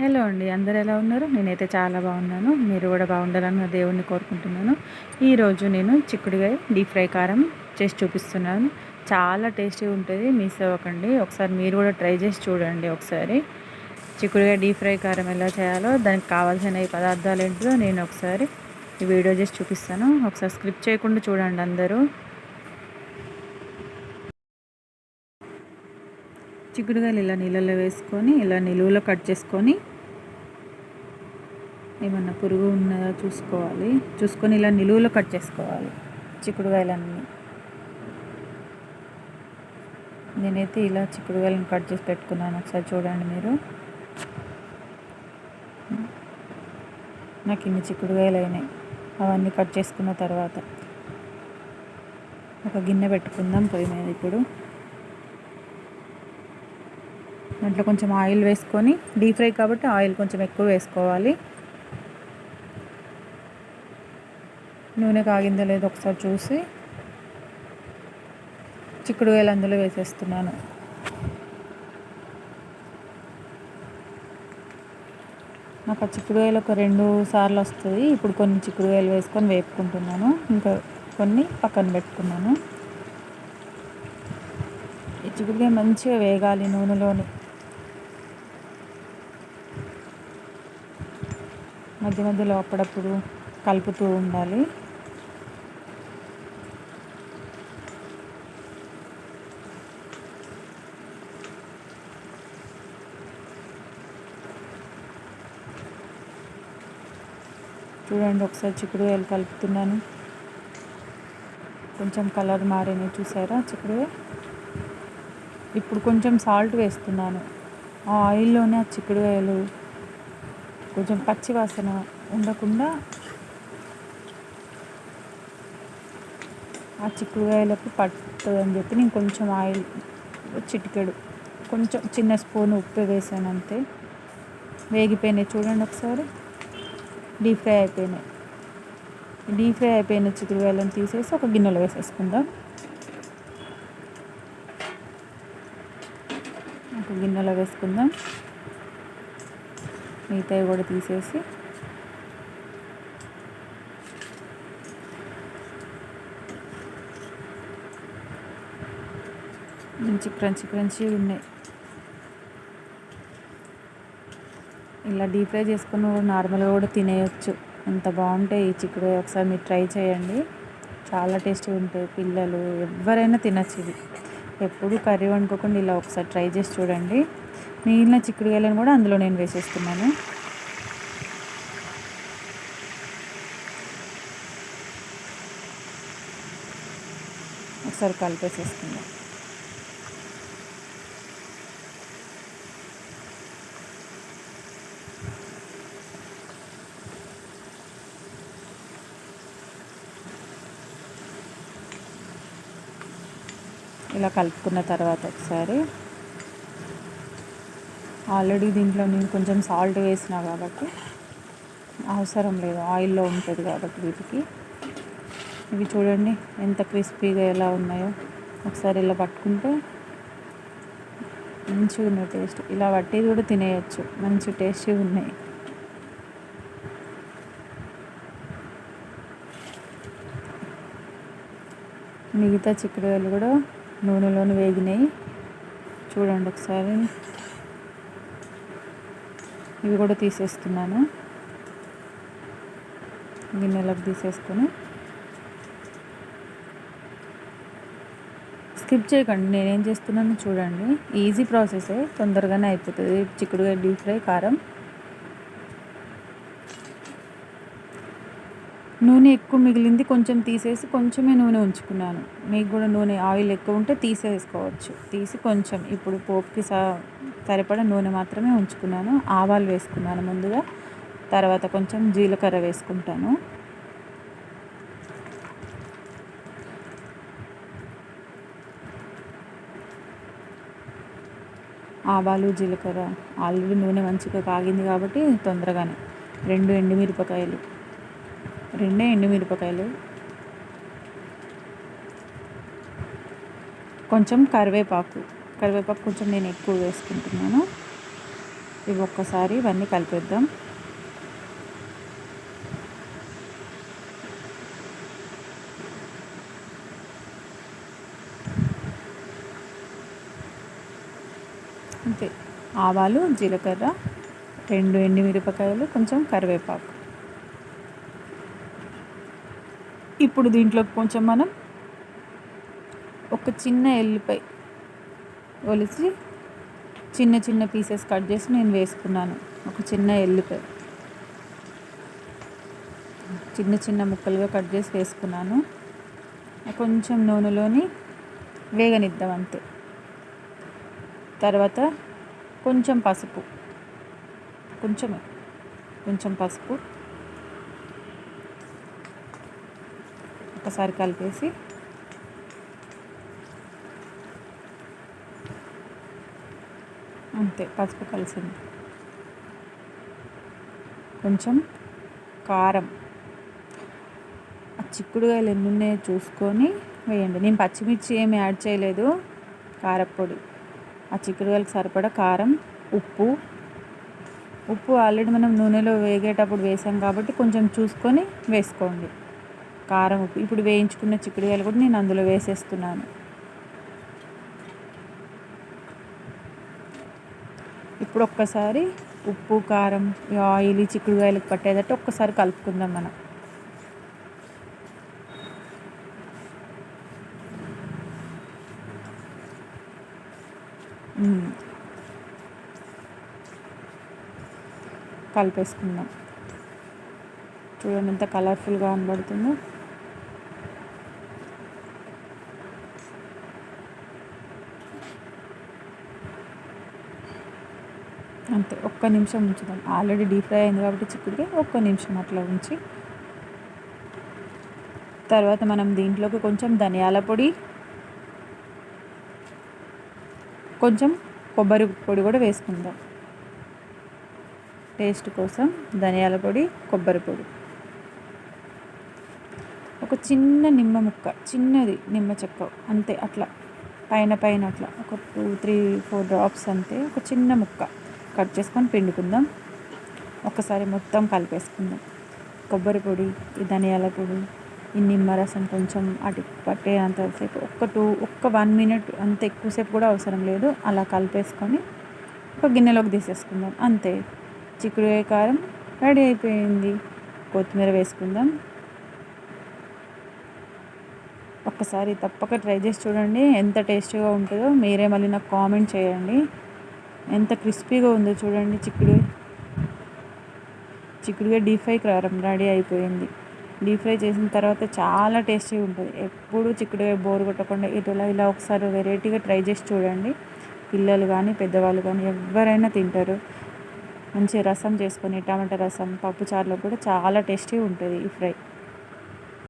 Hello అండి అందరు ఎలా ఉన్నారు? నేనైతే చాలా బాగున్నాను. మీరు కూడా బాగుండాలని నా దేవుడిని కోరుకుంటున్నాను. ఈరోజు నేను చిక్కుడుగా డీప్ ఫ్రై కారం చేసి చూపిస్తున్నాను. చాలా టేస్టీ ఉంటుంది మిస్ అవ్వకండి. ఒకసారి మీరు కూడా ట్రై చేసి చూడండి ఒకసారి. చిక్కుడుగా డీప్ ఫ్రై కారం ఎలా చేయాలో దానికి కావాల్సిన పదార్థాలు ఏంటో నేను ఒకసారి ఈ వీడియో చేసి చూపిస్తాను. ఒకసారి స్క్రిప్ట్ చేయకుండా చూడండి అందరూ. చిక్కుడుగాయలు ఇలా నీళ్ళలో వేసుకొని ఇలా నిలువలో కట్ చేసుకొని ఏమన్నా పురుగు ఉన్నదా చూసుకోవాలి. చూసుకొని ఇలా నిలువలో కట్ చేసుకోవాలి చిక్కుడుగాయలన్నీ. నేనైతే ఇలా చిక్కుడుగాయలను కట్ చేసి పెట్టుకున్నాను. ఒకసారి చూడండి మీరు. నాకు ఇన్ని చిక్కుడుగాయలు అయినాయి. అవన్నీ కట్ చేసుకున్న తర్వాత ఒక గిన్నె పెట్టుకుందాం పొయ్యి మీద ఇప్పుడు. దాంట్లో కొంచెం ఆయిల్ వేసుకొని డీప్ ఫ్రై కాబట్టి ఆయిల్ కొంచెం ఎక్కువ వేసుకోవాలి. నూనె కాగిందో లేదో ఒకసారి చూసి చిక్కుడుకాయలు అందులో వేసేస్తున్నాను. నాకు ఆ చిక్కుడుకాయలు ఒక రెండు సార్లు వస్తుంది. ఇప్పుడు కొన్ని చిక్కుడుకాయలు వేసుకొని వేపుకుంటున్నాను. ఇంకా కొన్ని పక్కన పెట్టుకున్నాను. ఈ చిక్కుడుకాయ మంచిగా వేగాలి నూనెలోని. మధ్య మధ్యలో అప్పుడప్పుడు కలుపుతూ ఉండాలి. చూడండి ఒకసారి చిక్కుడు వేలు కలుపుతున్నాను. కొంచెం కలర్ మారినాయి చూసారా చిక్కుడు ఇప్పుడు కొంచెం సాల్ట్ వేస్తున్నాను. ఆ ఆయిల్లోనే ఆ చిక్కుడుకాయలు కొంచెం పచ్చి వాసన ఉండకుండా ఆ చిక్కుడుకాయలకు పట్టుతుంది చెప్పి నేను కొంచెం ఆయిల్ చిటికెడు. కొంచెం చిన్న స్పూన్ ఉప్పు వేసాను అంతే. వేగిపోయినాయి చూడండి ఒకసారి. డీప్ ఫ్రై అయిపోయినాయి. డీప్ ఫ్రై అయిపోయిన చిక్కుడుకాయలను తీసేసి ఒక గిన్నెలో వేసేసుకుందాం. ఒక గిన్నెలో వేసుకుందాం. మిగతావి కూడా తీసేసి. మంచి క్రంచి క్రంచి ఉన్నాయి. ఇలా డీప్ ఫ్రై చేసుకుని నార్మల్గా కూడా తినేయచ్చు. ఎంత బాగుంటాయి ఈ చిక్కుడు ఒకసారి మీరు ట్రై చేయండి. చాలా టేస్టీ ఉంటాయి. పిల్లలు ఎవరైనా తినచ్చు ఇది ఎప్పుడు కర్రీ వండుకోకుండా ఇలా ఒకసారి ట్రై చేసి చూడండి. మిగిలిన చిక్కుడుకాయలను కూడా అందులో నేను వేసేస్తున్నాను. ఒకసారి కలిపేసేసుకుందాం. ఇలా కలుపుకున్న తర్వాత ఒకసారి ఆల్రెడీ దీంట్లో నేను కొంచెం సాల్ట్ వేసిన కాబట్టి అవసరం లేదు ఆయిల్లో ఉంటుంది కాబట్టి వీటికి. ఇవి చూడండి ఎంత క్రిస్పీగా ఎలా ఉన్నాయో. ఒకసారి ఇలా పట్టుకుంటే మంచిగా ఉన్నాయి టేస్ట్. ఇలా పట్టేది కూడా తినేయచ్చు మంచి టేస్టీ ఉన్నాయి. మిగతా చిక్కుడుగాయలు కూడా నూనెలోని వేగినాయి. చూడండి ఒకసారి. ఇవి కూడా తీసేస్తున్నాను. గిన్నెలకు తీసేసుకొని. స్కిప్ చేయకండి నేనేం చేస్తున్నాను చూడండి. ఈజీ ప్రాసెసే తొందరగానే అయిపోతుంది. చిక్కుడుగా డీప్ ఫ్రై కారం. నూనె ఎక్కువ మిగిలింది కొంచెం తీసేసి కొంచెమే నూనె ఉంచుకున్నాను. మీకు కూడా నూనె ఆయిల్ ఎక్కువ ఉంటే తీసేసుకోవచ్చు. తీసి కొంచెం ఇప్పుడు పోపుకి స సరిపడా నూనె మాత్రమే ఉంచుకున్నాను. ఆవాలు వేసుకున్నాను ముందుగా. తర్వాత కొంచెం జీలకర్ర వేసుకుంటాను. ఆవాలు జీలకర్ర ఆల్రెడీ నూనె మంచిగా కాగింది కాబట్టి తొందరగానే. రెండు ఎండుమిరపకాయలు. రెండే ఎండుమిరపకాయలు కొంచెం కరివేపాకు. కరివేపాకు కొంచెం నేను ఎక్కువ వేసుకుంటున్నాను. ఇవి ఒక్కసారి ఇవన్నీ కలిపేద్దాం. అంతే. ఆవాలు జీలకర్ర రెండు ఎండుమిరపకాయలు కొంచెం కరివేపాకు. ఇప్పుడు దీంట్లోకి కొంచెం మనం ఒక చిన్న ఎల్లిపాయ ఒలిచి చిన్న చిన్న పీసెస్ కట్ చేసి నేను వేసుకున్నాను. ఒక చిన్న ఎల్లిపాయ. చిన్న చిన్న ముక్కలుగా కట్ చేసి వేసుకున్నాను. కొంచెం నూనెలోని వేగనిద్దాం అంతే. తర్వాత కొంచెం పసుపు. కొంచెమే. కొంచెం పసుపు. ఒక్కసారి కలిపేసి అంతే పసుపు కలిసింది. కొంచెం కారం. ఆ చిక్కుడుకాయలు ఎన్ని ఉన్నాయో చూసుకొని వేయండి. నేను పచ్చిమిర్చి ఏమి యాడ్ చేయలేదు కారపొడి ఆ చిక్కుడుగాయలకు సరిపడా కారం ఉప్పు. ఉప్పు ఆల్రెడీ మనం నూనెలో వేగేటప్పుడు వేసాం కాబట్టి కొంచెం చూసుకొని వేసుకోండి. కారం ఉప్పు. ఇప్పుడు వేయించుకున్న చిక్కుడుకాయలు కూడా నేను అందులో వేసేస్తున్నాను. ఇప్పుడు ఒక్కసారి ఉప్పు కారం ఆయిల్ చిక్కుడుకాయలకు పట్టేటట్టు ఒక్కసారి కలుపుకుందాం మనం. కలిపేసుకుందాం. చూడండి ఎంత కలర్ఫుల్గా కనబడుతుందో. అంతే ఒక్క నిమిషం ఉంచుదాం. ఆల్రెడీ డీప్ ఫ్రై అయింది కాబట్టి చిక్కుడుకి ఒక్క నిమిషం అట్లా ఉంచి. తర్వాత మనం దీంట్లోకి కొంచెం ధనియాల పొడి కొంచెం కొబ్బరి పొడి కూడా వేసుకుందాం. టేస్ట్ కోసం ధనియాల పొడి కొబ్బరి పొడి. ఒక చిన్న నిమ్మ ముక్క చిన్నది నిమ్మ చెక్క అంతే అట్లా. పైన పైన అట్లా. ఒక టూ త్రీ ఫోర్ డ్రాప్స్ అంతే. ఒక చిన్న ముక్క. కట్ చేసుకొని పిండుకుందాం. ఒకసారి మొత్తం కలిపేసుకుందాం. కొబ్బరి పొడి ఈ ధనియాల పొడి ఈ నిమ్మరసం కొంచెం అటు పట్టేంతసేపు ఒక్క టూ ఒక్క వన్ మినిట్ అంత ఎక్కువసేపు కూడా అవసరం లేదు. అలా కలిపేసుకొని ఒక గిన్నెలోకి తీసేసుకుందాం. అంతే. చిక్కుడుకాయ కారం రెడీ అయిపోయింది. కొత్తిమీర వేసుకుందాం. ఒక్కసారి తప్పక ట్రై చేసి చూడండి. ఎంత టేస్టీగా ఉంటుందో మీరే మళ్ళీ నాకు కామెంట్ చేయండి. ఎంత క్రిస్పీగా ఉందో చూడండి చిక్కుడు. చిక్కుడుగా డీప్ ఫ్రై కారం రెడీ అయిపోయింది. డీప్ ఫ్రై చేసిన తర్వాత చాలా టేస్టీగా ఉంటుంది. ఎప్పుడు చిక్కుడుగా బోర్ కొట్టకుండా ఇటులా ఇలా ఒకసారి వెరైటీగా ట్రై చేసి చూడండి. పిల్లలు కానీ పెద్దవాళ్ళు కానీ ఎవరైనా తింటారు. మంచి రసం చేసుకొని టమాటా రసం పప్పుచారులో కూడా చాలా టేస్టీ ఉంటుంది ఈ ఫ్రై.